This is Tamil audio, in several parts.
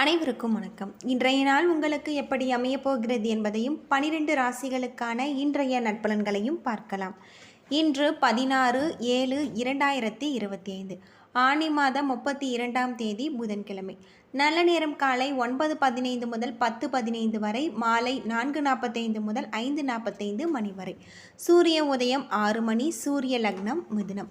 அனைவருக்கும் வணக்கம். இன்றைய நாள் உங்களுக்கு எப்படி அமையப் போகிறது என்பதையும் பனிரெண்டு ராசிகளுக்கான இன்றைய நட்பலன்களையும் பார்க்கலாம். இன்று பதினாறு ஏழு இரண்டாயிரத்தி இருபத்தி ஐந்து ஆனி மாதம் முப்பத்தி இரண்டாம் தேதி புதன்கிழமை. நல்ல நேரம் காலை ஒன்பது பதினைந்து முதல் பத்து பதினைந்து வரை மாலை நான்கு நாற்பத்தைந்து முதல் ஐந்து நாற்பத்தைந்து மணி வரை. சூரிய உதயம் ஆறு மணி சூரிய லக்னம் மிதுனம்.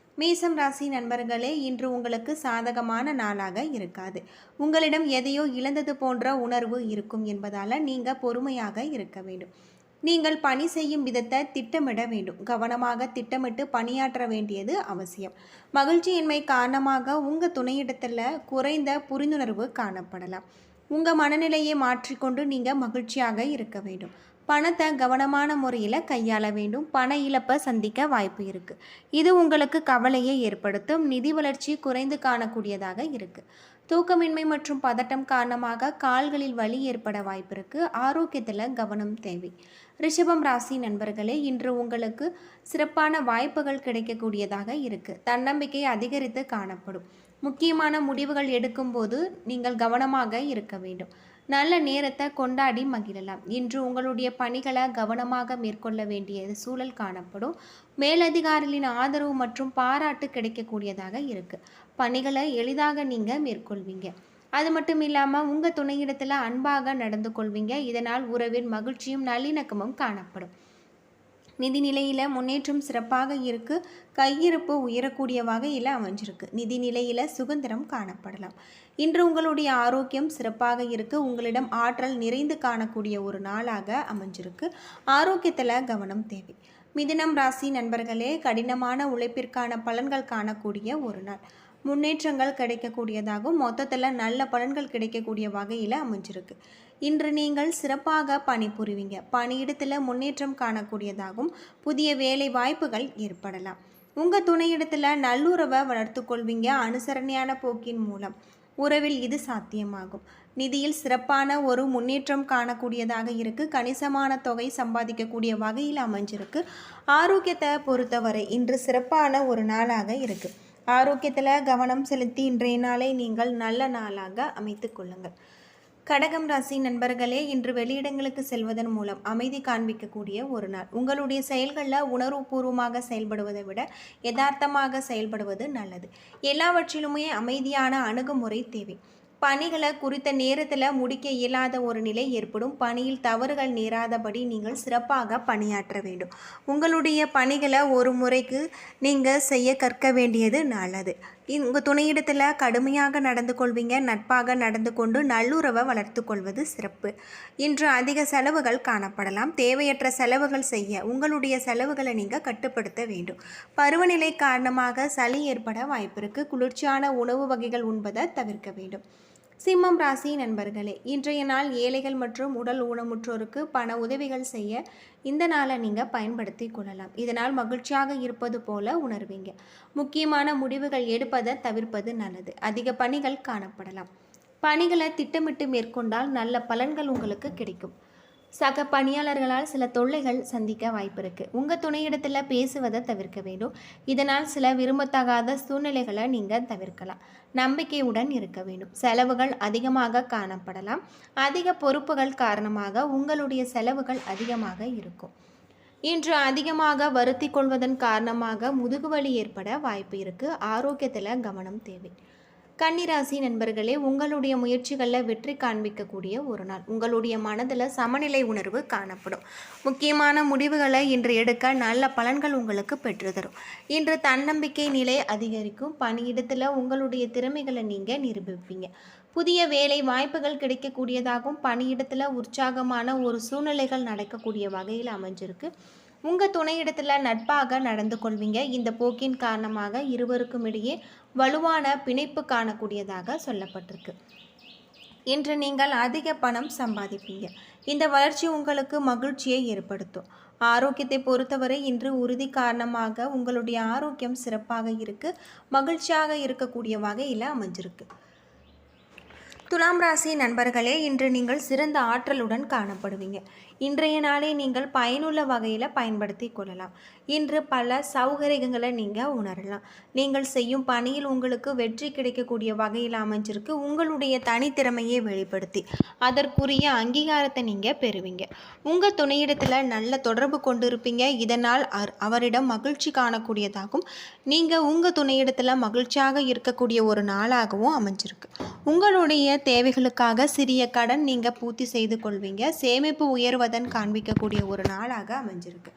மேசம் ராசி நண்பர்களே இன்று உங்களுக்கு சாதகமான நாளாக இருக்காது. உங்களிடம் எதையோ இழந்தது போன்ற உணர்வு இருக்கும் என்பதால் நீங்கள் பொறுமையாக இருக்க வேண்டும். நீங்கள் பணி செய்யும் விதத்தை திட்டமிட வேண்டும். கவனமாக திட்டமிட்டு பணியாற்ற வேண்டியது அவசியம். மகிழ்ச்சியின்மை காரணமாக உங்கள் துணையிடத்தில் குறைந்த புரிந்துணர்வு காணப்படலாம். உங்கள் மனநிலையை மாற்றிக்கொண்டு நீங்கள் மகிழ்ச்சியாக இருக்க வேண்டும். பணத்தை கவனமான முறையில் கையாள வேண்டும். பண இழப்பை சந்திக்க வாய்ப்பு இருக்குது இது உங்களுக்கு கவலையை ஏற்படுத்தும். நிதி வளர்ச்சி குறைந்து காணக்கூடியதாக இருக்குது தூக்கமின்மை மற்றும் பதட்டம் காரணமாக கால்களில் வலி ஏற்பட வாய்ப்பு இருக்குது ஆரோக்கியத்தில் கவனம் தேவை. ரிஷபம் ராசி நண்பர்களே இன்று உங்களுக்கு சிறப்பான வாய்ப்புகள் கிடைக்கக்கூடியதாக இருக்குது தன்னம்பிக்கை அதிகரித்து காணப்படும். முக்கியமான முடிவுகள் எடுக்கும்போது நீங்கள் கவனமாக இருக்க வேண்டும். நல்ல நேரத்தை கொண்டாடி மகிழலாம். இன்று உங்களுடைய பணிகளை கவனமாக மேற்கொள்ள வேண்டிய சூழல் காணப்படும். மேலதிகாரிகளின் ஆதரவு மற்றும் பாராட்டு கிடைக்கக்கூடியதாக இருக்குது பணிகளை எளிதாக நீங்கள் மேற்கொள்வீங்க. அது மட்டும் இல்லாமல் உங்கள் துணையிடத்தில் அன்பாக நடந்து கொள்வீங்க. இதனால் உறவின் மகிழ்ச்சியும் நல்லிணக்கமும் காணப்படும். நிதிநிலையில் முன்னேற்றம் சிறப்பாக இருக்கு. கையிருப்பு உயரக்கூடிய வகையில் அமைஞ்சிருக்கு. நிதிநிலையில் சுதந்திரம் காணப்படலாம். இன்று உங்களுடைய ஆரோக்கியம் சிறப்பாக இருக்கு. உங்களிடம் ஆற்றல் நிறைந்து காணக்கூடிய ஒரு நாளாக அமைஞ்சிருக்கு. ஆரோக்கியத்தில் கவனம் தேவை. மிதினம் ராசி நண்பர்களே கடினமான உழைப்பிற்கான பலன்கள் காணக்கூடிய ஒரு நாள். முன்னேற்றங்கள் கிடைக்கக்கூடியதாகவும் மொத்தத்தில் நல்ல பலன்கள் கிடைக்கக்கூடிய வகையில் அமைஞ்சிருக்கு. இன்று நீங்கள் சிறப்பாக பணிபுரிவீங்க. பணியிடத்தில் முன்னேற்றம் காணக்கூடியதாகவும் புதிய வேலை வாய்ப்புகள் ஏற்படலாம். உங்கள் துணையிடத்தில் நல்லுறவை வளர்த்து கொள்வீங்க அனுசரணையான போக்கின் மூலம். உறவில் இது சாத்தியமாகும். நிதியில் சிறப்பான ஒரு முன்னேற்றம் காணக்கூடியதாக இருக்கு. கணிசமான தொகை சம்பாதிக்கக்கூடிய வகையில் அமைஞ்சிருக்கு. ஆரோக்கியத்தை பொறுத்தவரை இன்று சிறப்பான ஒரு நாளாக இருக்குது ஆரோக்கியத்தில் கவனம் செலுத்தி இன்றைய நாளை நீங்கள் நல்ல நாளாக அமைத்து கொள்ளுங்கள். கடகம் ராசி நண்பர்களே இன்று வெளியிடங்களுக்கு செல்வதன் மூலம் அமைதி காண்பிக்கக்கூடிய ஒரு நாள். உங்களுடைய செயல்களில் உணர்வுபூர்வமாக செயல்படுவதை விட யதார்த்தமாக செயல்படுவது நல்லது. எல்லாவற்றிலுமே அமைதியான அணுகுமுறை தேவை. பணிகளை குறித்த நேரத்தில் முடிக்க இயலாத ஒரு நிலை ஏற்படும். பணியில் தவறுகள் நேராதபடி நீங்கள் சிறப்பாக பணியாற்ற வேண்டும். உங்களுடைய பணிகளை ஒரு முறைக்கு நீங்கள் செய்ய கற்க வேண்டியது நல்லது. உங்கள் துணையிடத்தில் கடுமையாக நடந்து கொள்வீங்க. நட்பாக நடந்து கொண்டு நல்லுறவை வளர்த்து கொள்வது சிறப்பு. இன்று அதிக செலவுகள் காணப்படலாம். தேவையற்ற செலவுகள் செய்ய உங்களுடைய செலவுகளை நீங்கள் கட்டுப்படுத்த வேண்டும். பருவநிலை காரணமாக சளி ஏற்பட வாய்ப்பு இருக்குது குளிர்ச்சியான உணவு வகைகள் உண்பதை தவிர்க்க வேண்டும். சிம்மம் ராசி நண்பர்களே இன்றைய நாள் ஏழைகள் மற்றும் உடல் ஊனமுற்றோருக்கு பண உதவிகள் செய்ய இந்த நாளை நீங்கள் பயன்படுத்தி கொள்ளலாம். இதனால் மகிழ்ச்சியாக இருப்பது போல உணர்வீங்க. முக்கியமான முடிவுகள் எடுப்பதை தவிர்ப்பது நல்லது. அதிக பணிகள் காணப்படலாம். பணிகளை திட்டமிட்டு மேற்கொண்டால் நல்ல பலன்கள் உங்களுக்கு கிடைக்கும். சக பணியாளர்களால் சில தொல்லைகள் சந்திக்க வாய்ப்பு இருக்குது உங்கள் துணையிடத்தில் பேசுவதை தவிர்க்க வேண்டும். இதனால் சில விரும்பத்தகாத சூழ்நிலைகளை நீங்கள் தவிர்க்கலாம். நம்பிக்கையுடன் இருக்க வேண்டும். செலவுகள் அதிகமாக காணப்படலாம். அதிக பொறுப்புகள் காரணமாக உங்களுடைய செலவுகள் அதிகமாக இருக்கும். இன்று அதிகமாக வருத்தி கொள்வதன் காரணமாக முதுகுவலி ஏற்பட வாய்ப்பு இருக்குது ஆரோக்கியத்தில் கவனம் தேவை. கன்னிராசி நண்பர்களே உங்களுடைய முயற்சிகளில் வெற்றி காண்பிக்கக்கூடிய ஒரு நாள். உங்களுடைய மனதில் சமநிலை உணர்வு காணப்படும். முக்கியமான முடிவுகளை இன்று எடுக்க நல்ல பலன்கள் உங்களுக்கு பெற்றுத்தரும். இன்று தன்னம்பிக்கை நிலை அதிகரிக்கும். பணியிடத்தில் உங்களுடைய திறமைகளை நீங்கள் நிரூபிப்பீங்க. புதிய வேலை வாய்ப்புகள் கிடைக்கக்கூடியதாகவும் பணியிடத்தில் உற்சாகமான ஒரு சூழ்நிலைகள் நடக்கக்கூடிய வகையில் அமைஞ்சிருக்கு. உங்கள் துணையிடத்தில் நட்பாக நடந்து கொள்வீங்க. இந்த போக்கின் காரணமாக இருவருக்கும் இடையே வலுவான பிணைப்பு காணக்கூடியதாக சொல்லப்பட்டிருக்கு. இன்று நீங்கள் அதிக பணம் சம்பாதிப்பீங்க. இந்த வளர்ச்சி உங்களுக்கு மகிழ்ச்சியை ஏற்படுத்தும். ஆரோக்கியத்தை பொறுத்தவரை இன்று உறுதி காரணமாக உங்களுடைய ஆரோக்கியம் சிறப்பாக இருக்கு. மகிழ்ச்சியாக இருக்கக்கூடிய வகையில் அமைஞ்சிருக்கு. துலாம் ராசி நண்பர்களே இன்று நீங்கள் சிறந்த ஆற்றலுடன் காணப்படுவீங்க. இன்றைய நாளை நீங்கள் பயனுள்ள வகையில் பயன்படுத்தி கொள்ளலாம். இன்று பல சௌகரியங்களை நீங்கள் உணரலாம். நீங்கள் செய்யும் பணியில் உங்களுக்கு வெற்றி கிடைக்கக்கூடிய வகையில் அமைஞ்சிருக்கு. உங்களுடைய தனித்திறமையை வெளிப்படுத்தி அதற்குரிய அங்கீகாரத்தை நீங்கள் பெறுவீங்க. உங்கள் துணையிடத்தில் நல்ல தொடர்பு கொண்டு இருப்பீங்க இதனால் அவர்- அவரிடம் மகிழ்ச்சி காணக்கூடியதாகும். நீங்கள் உங்கள் துணையிடத்தில் மகிழ்ச்சியாக இருக்கக்கூடிய ஒரு நாளாகவும் அமைஞ்சிருக்கு. உங்களுடைய தேவைகளுக்காக சிறிய கடன் நீங்கள் பூர்த்தி செய்து கொள்வீங்க. சேமிப்பு உயர்வதன் காண்பிக்கக்கூடிய ஒரு நாளாக அமைஞ்சிருக்கு.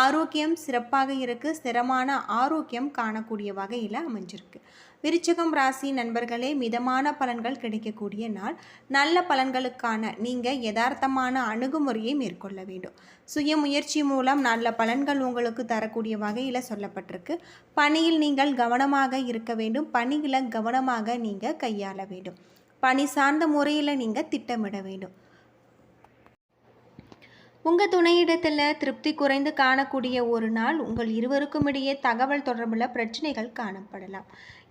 ஆரோக்கியம் சிறப்பாக இருக்கு. ஸ்திரமான ஆரோக்கியம் காணக்கூடிய வகையில் அமைஞ்சிருக்கு. விருச்சகம் ராசி நண்பர்களே மிதமான பலன்கள் கிடைக்கக்கூடிய நாள். நல்ல பலன்களுக்கான நீங்கள் யதார்த்தமான அணுகுமுறையை மேற்கொள்ள வேண்டும். சுய முயற்சி மூலம் நல்ல பலன்கள் உங்களுக்கு தரக்கூடிய வகையில் சொல்லப்பட்டிருக்கு. பணியில் நீங்கள் கவனமாக இருக்க வேண்டும். பணியில் கவனமாக நீங்கள் கையாள வேண்டும். பணி சார்ந்த முறையில் நீங்கள் திட்டமிட வேண்டும். உங்கள் துணையிடத்தில் திருப்தி குறைந்து காணக்கூடிய ஒரு நாள் உங்கள் இருவருக்கும் இடையே தகவல் தொடர்புள்ள பிரச்சனைகள் காணப்படலாம்.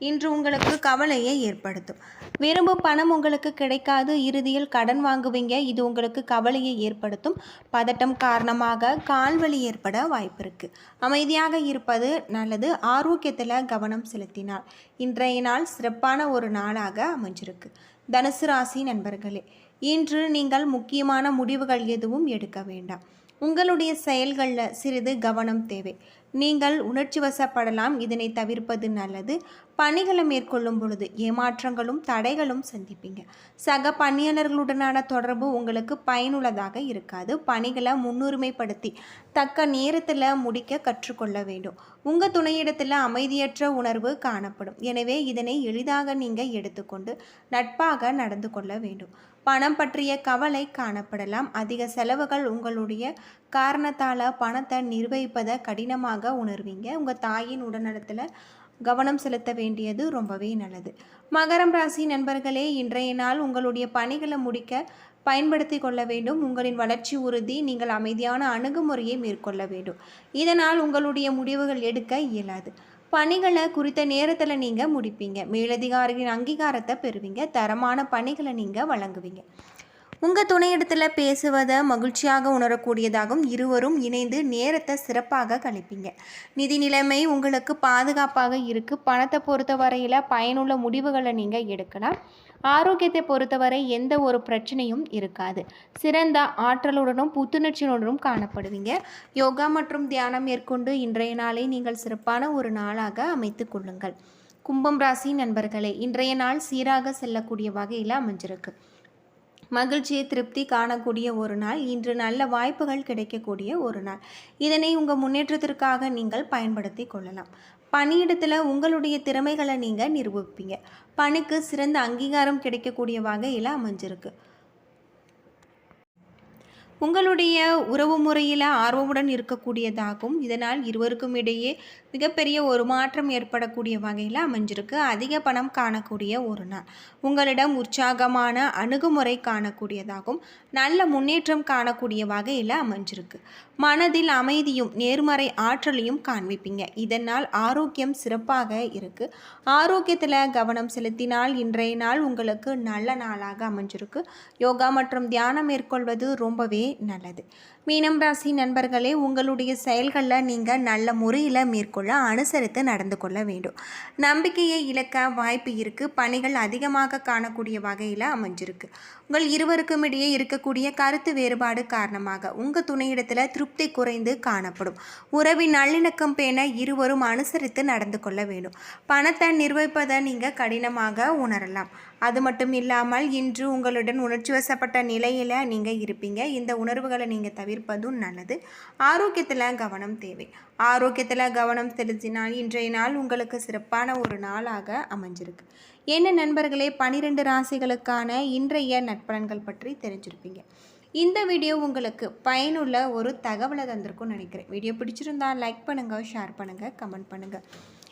இன்று உங்களுக்கு கவலையை ஏற்படுத்தும். விரும்பும் பணம் உங்களுக்கு கிடைக்காது இறுதியில் கடன் வாங்குவீங்க. இது உங்களுக்கு கவலையை ஏற்படுத்தும். பதட்டம் காரணமாக கால்வலி ஏற்பட வாய்ப்பு இருக்குது அமைதியாக இருப்பது நல்லது. ஆரோக்கியத்தில் கவனம் செலுத்தினால். இன்றைய நாள் சிறப்பான ஒரு நாளாக அமைஞ்சிருக்கு. தனுசு ராசி நண்பர்களே இன்று நீங்கள் முக்கியமான முடிவுகள் எதுவும் எடுக்க வேண்டாம். உங்களுடைய செயல்களில் சிறிது கவனம் தேவை. நீங்கள் உணர்ச்சி வசப்படலாம் இதனை தவிர்ப்பது நல்லது. பணிகளை மேற்கொள்ளும் பொழுது ஏமாற்றங்களும் தடைகளும் சந்திப்பீங்க. சக பணியாளர்களுடனான தொடர்பு உங்களுக்கு பயனுள்ளதாக இருக்காது. பணிகளை முன்னுரிமைப்படுத்தி தக்க நேரத்தில் முடிக்க கற்றுக்கொள்ள வேண்டும். உங்கள் துணையிடத்தில் அமைதியற்ற உணர்வு காணப்படும். எனவே இதனை எளிதாக நீங்கள் எடுத்துக்கொண்டு நட்பாக நடந்து கொள்ள வேண்டும். பணம் பற்றிய கவலை காணப்படலாம். அதிக செலவுகள் உங்களுடைய காரணத்தால் பணத்தை நிர்வகிப்பதை கடினமாக உணர்வீங்க. உங்கள் தாயின் உடல்நலத்தில் கவனம் செலுத்த வேண்டியது ரொம்பவே நல்லது. மகரம் ராசி நண்பர்களே இன்றைய நாள் உங்களுடைய பணிகளை முடிக்க பயன்படுத்தி கொள்ள வேண்டும். உங்களின் வளர்ச்சி உறுதி நீங்கள் அமைதியான அணுகுமுறையை மேற்கொள்ள வேண்டும். இதனால் உங்களுடைய முடிவுகள் எடுக்க இயலாது. பணிகளை குறித்த நேரத்தில் நீங்கள் முடிப்பீங்க. மேலதிகாரிகளின் அங்கீகாரத்தை பெறுவீங்க. தரமான பணிகளை நீங்கள் வழங்குவீங்க. உங்கள் துணையிடத்தில் பேசுவதை மகிழ்ச்சியாக உணரக்கூடியதாகவும் இருவரும் இணைந்து நேரத்தை சிறப்பாக கழிப்பீங்க. நிதி நிலைமை உங்களுக்கு பாதுகாப்பாக இருக்குது பணத்தை பொறுத்த வரையில் பயனுள்ள முடிவுகளை நீங்கள் எடுக்கலாம். ஆரோக்கியத்தை பொறுத்தவரை எந்த ஒரு பிரச்சனையும் இருக்காது. சிறந்த ஆற்றலுடனும் புத்துணர்ச்சியுடனும் காணப்படுவீங்க. யோகா மற்றும் தியானம் மேற்கொண்டு இன்றைய நாளை நீங்கள் சிறப்பான ஒரு நாளாக அமைத்து கொள்ளுங்கள். கும்பம் ராசி நண்பர்களே இன்றைய நாள் சீராக செல்லக்கூடிய வகையில் அமைஞ்சிருக்கு. மகிழ்ச்சியை திருப்தி காணக்கூடிய ஒரு நாள் இன்று நல்ல வாய்ப்புகள் கிடைக்கக்கூடிய ஒரு நாள். இதனை உங்கள் முன்னேற்றத்திற்காக நீங்கள் பயன்படுத்தி கொள்ளலாம். பணியிடத்தில் உங்களுடைய திறமைகளை நீங்கள் நிரூபிப்பீங்க. பணிக்கு சிறந்த அங்கீகாரம் கிடைக்கக்கூடிய வகையில் அமைஞ்சிருக்கு. உங்களுடைய உறவு முறையில் ஆர்வமுடன் இருக்கக்கூடியதாகும் இதனால் இருவருக்கும் இடையே மிகப்பெரிய ஒரு மாற்றம் ஏற்படக்கூடிய வகையில் அமைஞ்சிருக்கு. அதிக பணம் காணக்கூடிய ஒரு நாள். உங்களிடம் உற்சாகமான அணுகுமுறை காணக்கூடியதாகும். நல்ல முன்னேற்றம் காணக்கூடிய வகையில் அமைஞ்சிருக்கு. மனதில் அமைதியும் நேர்மறை ஆற்றலையும் காண்பிப்பீங்க. இதனால் ஆரோக்கியம் சிறப்பாக இருக்குது ஆரோக்கியத்தில் கவனம் செலுத்தினால் இன்றைய நாள் உங்களுக்கு நல்ல நாளாக அமைஞ்சிருக்கு. யோகா மற்றும் தியானம் மேற்கொள்வது ரொம்பவே நல்லது. மீனம் ராசி நண்பர்களே உங்களுடைய செயல்களில் நீங்கள் நல்ல முறையில் மேற்கொள்ள அனுசரித்து நடந்து கொள்ள வேண்டும். நம்பிக்கையை இழக்க வாய்ப்பு இருக்குது பணிகள் அதிகமாக காணக்கூடிய வகையில் அமைஞ்சிருக்கு. உங்கள் இருவருக்கும் இடையே இருக்கக்கூடிய கருத்து வேறுபாடு காரணமாக உங்கள் துணையிடத்தில் திருப்தி குறைந்து காணப்படும். உறவின் நல்லிணக்கம் பேண இருவரும் அனுசரித்து நடந்து கொள்ள வேண்டும். பணத்தை நிர்வகிப்பதை நீங்கள் கடினமாக உணரலாம். அது மட்டும் இல்லாமல் இன்று உங்களுடன் உணர்ச்சி வசப்பட்ட நிலையில் நீங்கள் இருப்பீங்க. இந்த உணர்வுகளை நீங்கள் தவிர்ப்பதும் நல்லது. ஆரோக்கியத்தில் கவனம் தேவை. ஆரோக்கியத்தில் கவனம் செலுத்தினால் இன்றைய நாள் உங்களுக்கு சிறப்பான ஒரு நாளாக அமைஞ்சிருக்கு. என்ன நண்பர்களே பனிரெண்டு ராசிகளுக்கான இன்றைய நட்பலன்கள் பற்றி தெரிஞ்சிருப்பீங்க. இந்த வீடியோ உங்களுக்கு பயனுள்ள ஒரு தகவலை தந்திருக்கும்னு நினைக்கிறேன். வீடியோ பிடிச்சிருந்தா லைக் பண்ணுங்கள் ஷேர் பண்ணுங்கள் கமெண்ட் பண்ணுங்கள்